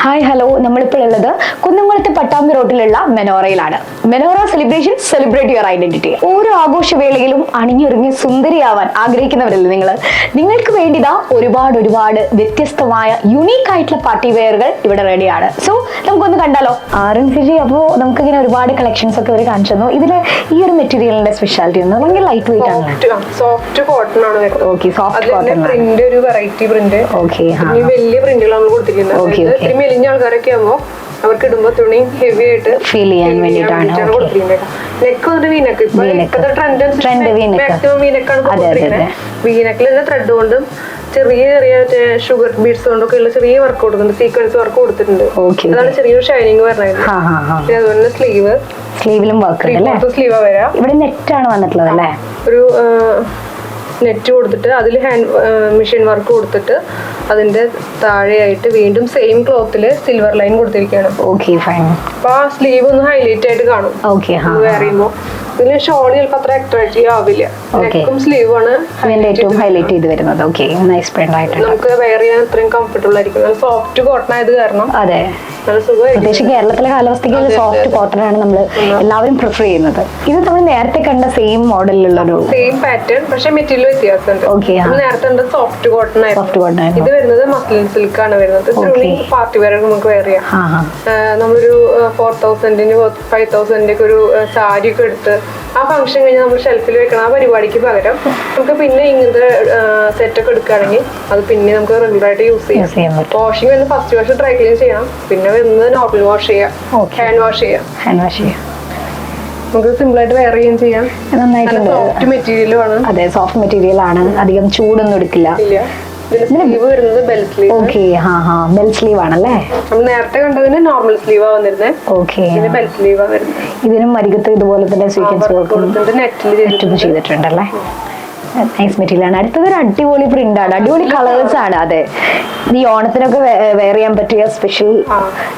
Hi hello നമ്മളിപ്പോൾ ഉള്ളത് കുന്നംകുളത്ത് പട്ടാമ്പി റോഡിലുള്ള മെനോറയിലാണ്. Menora celebration celebrate your identity ഓരോ ആഘോഷവേളയിലും അണിഞ്ഞൊരുങ്ങി സുന്ദരിയാവാൻ ആഗ്രഹിക്കുന്നവരല്ലേ നിങ്ങൾ നിങ്ങൾക്ക് വേണ്ടിതാ ഒരുപാട് ഒരുപാട് വ്യത്യസ്തമായ യുണീക്ക് ആയിട്ടുള്ള പാർട്ടി വെയറുകൾ ഇവിടെ റെഡിയാണ് സോ നമുക്കൊന്ന് കണ്ടാലോ? ആറും ഫിജി അപ്പോൾ നമുക്കിങ്ങനെ ഒരുപാട് കളക്ഷൻസ് ഒക്കെ അവർ കാണിച്ചു തന്നു. ഇതിൽ ഈ ഒരു മെറ്റീരിയലിന്റെ സ്പെഷ്യാലിറ്റി എന്ന് ഭയങ്കര ലൈറ്റ് വെയിറ്റ് ആണ്. സോഫ്റ്റ് കോട്ടൺ ആണ് ഓക്കെ സോഫ്റ്റ് കോട്ടൺ പ്രിന്റ് ഒരു വെറൈറ്റി പ്രിന്റ് ഓക്കെ വലിയ പ്രിന്റുകൾ നമ്മൾ കൊടുത്തിരിക്കുന്നത്. മെലിഞ്ഞ ആൾക്കാരൊക്കെ ആകുമ്പോൾ അവർക്ക് ഇടുമ്പോൾ തുണി ഹെവി ആയിട്ട് ഫീൽ ചെയ്യാൻ വേണ്ടിയിട്ടാണ്. കൊടുത്തിരിക്കുന്നത് നെക്ക് വന്നിട്ട് വീനക്ക്. ഇപ്പോഴത്തെ ട്രെൻഡ്. മാക്സിമം വീനക്കാണ് കൊടുത്തിരിക്കുന്നത് വീനക്കിൽ തന്നെ ത്രെഡ് കൊണ്ടും ചെറിയ ചെറിയ ഷുഗർ ബീഡ്സ് കൊണ്ടൊക്കെ ഉള്ള ചെറിയ വർക്ക് കൊടുക്കുന്നുണ്ട് സീക്വൻസ് വർക്ക് കൊടുത്തിട്ടുണ്ട്. അതാണ് ചെറിയൊരു ഷൈനിങ് പറഞ്ഞത്. പിന്നെ അതുപോലെ സ്ലീവ് സ്ലീവിലും വർക്ക് സ്ലീവ് വരാം. ഇവിടെ ആണ് വന്നിട്ടുള്ളത് അല്ലേ? ഒരു നെറ്റ് കൊടുത്തിട്ട് അതിൽ ഹാൻഡ് മെഷീൻ വർക്ക് കൊടുത്തിട്ട് അതിന്റെ താഴെയായിട്ട് വീണ്ടും സെയിം ക്ലോത്തിൽ സിൽവർ ലൈൻ കൊടുത്തിരിക്കുകയാണ്. ഓക്കെ ഫൈൻ അപ്പൊ ആ സ്ലീവ് ഒന്ന് ഹൈലൈറ്റ് ആയിട്ട് കാണും. ഓക്കെ ചിലപ്പോ ഷോൾ ചിലപ്പോൾ അത്ര അട്രാക്റ്റീവ് ആവില്ല. നെക്കും സ്ലീവ് ആണ് ഏറ്റവും ഹൈലൈറ്റ് ചെയ്ത് വരുന്നത്. ഓക്കെ നൈസ് പ്രിന്റ് ആയിട്ടുണ്ട്. നമുക്ക് വെയർ ചെയ്യാൻ അത്രയും കംഫർട്ടബിൾ ആയിരിക്കും. നല്ല സോഫ്റ്റ് കോട്ടൺ ആയത് കാരണം. അതെ. പ്രത്യേകിച്ച് കേരളത്തിലെ കാലാവസ്ഥയ്ക്ക് സോഫ്റ്റ് കോട്ടൺ ആണ് നമ്മൾ എല്ലാവരും പ്രിഫർ ചെയ്യുന്നത്. ഇത് നമ്മൾ നേരത്തെ കണ്ട സെയിം മോഡലിലുള്ള ഒരു സെയിം പാറ്റേൺ പക്ഷേ മെറ്റീരിയൽ വ്യത്യാസമുണ്ട്. നേരത്തെ കണ്ട സോഫ്റ്റ് കോട്ടൺ. Soft cotton. ഇത് വരുന്നത് മസ്ലിൻ സിൽക്ക് ആണ് വരുന്നത്. പാർട്ടി വെയർ നമുക്ക് വെയർ ചെയ്യാം. നമ്മളൊരു ഫോർ തൗസൻഡിന് ഫൈവ് തൗസൻഡിന്റെ ഒരു സാരി ഒക്കെ എടുത്ത് ആ ഫംഗ്ഷൻ കഴിഞ്ഞ് നമ്മൾ ഷെൽഫിൽ വെക്കണം. ആ പരിപാടിക്ക് പകരം നമുക്ക് പിന്നെ ഇങ്ങനത്തെ സെറ്റൊക്കെ എടുക്കുകയാണെങ്കിൽ അത് പിന്നെ നമുക്ക് റെഗുലർ ആയിട്ട് യൂസ് ചെയ്യാം. വാഷിംഗ് വന്ന് ഫസ്റ്റ് വാഷ് ഡ്രൈ ക്ലീൻ ചെയ്യണം. പിന്നെ വരുന്നത് നോർമൽ വാഷ് ചെയ്യാം. ഹാൻഡ് വാഷ് ചെയ്യാം. ഹാൻഡ് വാഷ് ചെയ്യാം. നമുക്ക് സിമ്പിൾ ആയിട്ട് വെയർ ചെയ്യുകയും ചെയ്യാം. നന്നായിട്ടുണ്ട്. സോഫ്റ്റ് മെറ്റീരിയലും ആണ്. അതെ സോഫ്റ്റ് മെറ്റീരിയൽ ആണ്. അധികം ചൂടൊന്നും എടുക്കില്ല. സ്ലീവ് വരുന്നത് ബെൽ സ്ലീവ് ഓക്കെ ഹാ ഹാ. ബെൽ സ്ലീവ് ആണല്ലേ? നമ്മൾ നേരത്തെ കണ്ടതിന് നോർമൽ സ്ലീവാ വന്നിരുന്നത് ഓക്കെ ഇതിന് ബെൽ സ്ലീവാ വരുന്നത്. ഇതിനും മരികത്ത് ഇതുപോലെ തന്നെ നെറ്റിൽ ഏറ്റവും ചെയ്തിട്ടുണ്ടല്ലേ? നൈസ് മെറ്റീരിയൽ ആണ്. അടുത്തത് ഒരു അടിപൊളി പ്രിന്റ് ആണ്. അടിപൊളി കളേഴ്സ് ആണ്. അതെ. ഈ ഓണത്തിനൊക്കെ വെയർ ചെയ്യാൻ പറ്റിയ സ്പെഷ്യൽ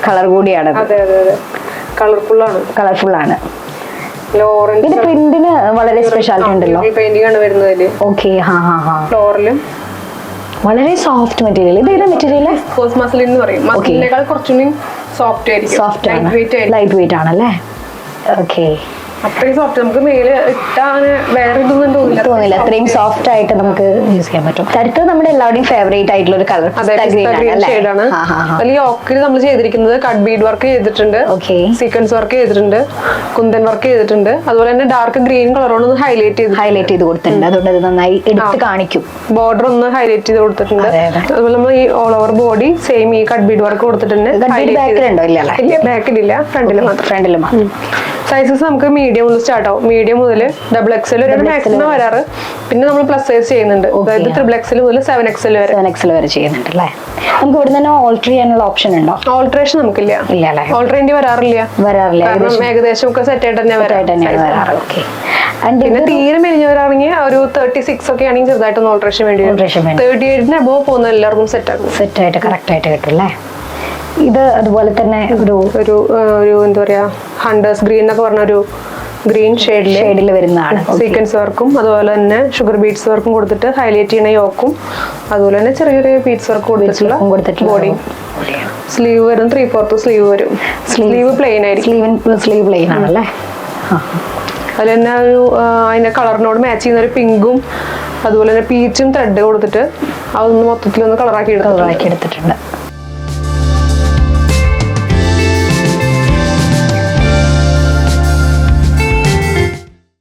കളർ കൂടിയാണ് കളർഫുൾ ആണ്. കളർഫുൾ ആണ്. പ്രിന്റിന് വളരെ സ്പെഷ്യാലിറ്റി ഉണ്ടല്ലോ. പെയിന്റിംഗ് ആണ് വരുന്നതിൽ. ഓക്കെ ഹാ ഹാ ഹാ. ഫ്ലോറിലും വളരെ സോഫ്റ്റ് മെറ്റീരിയൽ ഇത് ഏതാ മെറ്റീരിയൽ കോസ് മസിൽ എന്ന് പറയും. മസിലിനേക്കാൾ കുറച്ചുകൂടി സോഫ്റ്റ് ആയിരിക്കും. സോഫ്റ്റ് ആണ്. ലൈറ്റ് വെയിറ്റ് ആണല്ലേ? ഓക്കെ അത്രയും സോഫ്റ്റ് നമുക്ക് മേലെ ഇട്ടാണ് വേറെ ഇതൊന്നും തോന്നില്ല. തോന്നില്ല. അത്രയും സോഫ്റ്റ് ആയിട്ട് നമുക്ക് യൂസ് ചെയ്യാൻ പറ്റും. കരുത്ത് നമ്മുടെ എല്ലാവരുടെയും ഫേവറേറ്റ് ആയിട്ടുള്ള ഒരു കളർ ഷെയ്ഡാണ് അതിൽ ഓക്കിൽ നമ്മൾ ചെയ്തിരിക്കുന്നത് കട്ട് ബീഡ് വർക്ക് ചെയ്തിട്ടുണ്ട്. സീക്വൻസ് വർക്ക് ചെയ്തിട്ടുണ്ട്. കുന്തൻ വർക്ക് ചെയ്തിട്ടുണ്ട്. അതുപോലെ തന്നെ ഡാർക്ക് ഗ്രീൻ കളറോട് ഒന്ന് ഹൈലൈറ്റ് ചെയ്ത് ഹൈലൈറ്റ് ചെയ്ത് കൊടുത്തിട്ടുണ്ട്. അതുകൊണ്ട് അത് നന്നായി എടുത്ത് കാണിക്കും. ബോർഡർ ഒന്ന് ഹൈലൈറ്റ് ചെയ്ത് കൊടുത്തിട്ടുണ്ട്. അതെ, അതെ. അതുപോലെ നമ്മൾ ഈ ഓൾ ഓവർ ബോഡി സെയിം ഈ കട്ട് ബീഡ് വർക്ക് കൊടുത്തിട്ടുണ്ട്. ബാക്കിലുണ്ടോ ഇല്ല ബാക്കിലില്ല ഫ്രണ്ടിൽ മാത്രം. ഫ്രണ്ടിൽ മാത്രം. സൈസസ് നമുക്ക് മീഡിയം മുതൽ സ്റ്റാർട്ട് ആവും. മീഡിയം മുതൽ ഡബിൾ എക്സൽ വരെ Double മാക്സിമം വരെ. വരാറ്. പിന്നെ നമ്മൾ പ്ലസ് സൈസ് ചെയ്യുന്നുണ്ട്. അതായത് ട്രിബിൾ ത്രിബിൾ എക്സൽ മുതൽ സെവൻ എക്സൽ വരെ. സെവൻ എക്സൽ വരെ ചെയ്യുന്നുണ്ട് അല്ലേ? നമുക്ക് ഇവിടെ തന്നെ ഓൾട്ടർ ചെയ്യാനുള്ള ഓപ്ഷൻ ഉണ്ടോ? ഓൾട്ടറേഷൻ നമുക്കില്ല. ഇല്ല അല്ലേ? ഓൾട്ടർ ചെയ്യേണ്ടി വരാറില്ല. വരാറില്ല. കാരണം ഏകദേശം ഒക്കെ സെറ്റ് ആയിട്ട് തന്നെ വരാം. വരാറ്. ഓക്കെ പിന്നെ തീരെ മെലിഞ്ഞവരാണെങ്കിൽ ഒരു തേർട്ടി സിക്സ് ഒക്കെ ആണെങ്കിൽ ചെറുതായിട്ടൊന്ന് ഓൾട്രേഷൻ വേണ്ടി വേണ്ടി. തേർട്ടി എയ്റ്റിന് അബോവ് പോകുന്ന എല്ലാവർക്കും സെറ്റ് ആകും. സെറ്റ് ആയിട്ട് കറക്റ്റ് ആയിട്ട് കിട്ടും അല്ലേ? ഇത് അതുപോലെ തന്നെ ഒരു ഒരു ഒരു എന്താ പറയാ ഹണ്ടേഴ്സ് ഗ്രീൻ എന്നൊക്കെ പറഞ്ഞൊരു ഗ്രീൻ ഷെയ്ഡിൽ ഷെയ്ഡിൽ വരുന്നതാണ്. സീക്വൻസ് വർക്കും അതുപോലെ തന്നെ ഷുഗർ ബീഡ്സ് വർക്കും കൊടുത്തിട്ട് ഹൈലൈറ്റ് ചെയ്യുന്ന യോക്കും അതുപോലെ തന്നെ ചെറിയ ചെറിയ ബീഡ്സ് വർക്ക് കൊടുത്തിട്ടുള്ള ബോഡി സ്ലീവ് വരും ത്രീ ഫോർത്ത് സ്ലീവ് വരും. സ്ലീവ് പ്ലെയിൻ ആയിരിക്കും. സ്ലീവ് പ്ലെയിൻ ആണല്ലേ? ആ. അതിൽ തന്നെ ഒരു അതിന്റെ കളറിനോട് മാച്ച് ചെയ്യുന്ന ഒരു പിങ്കും അതുപോലെ തന്നെ പീച്ചും ത്രെഡ് കൊടുത്തിട്ട് അതൊന്ന് മൊത്തത്തിലൊന്ന് കളറാക്കി എടുത്തിട്ടുണ്ട്.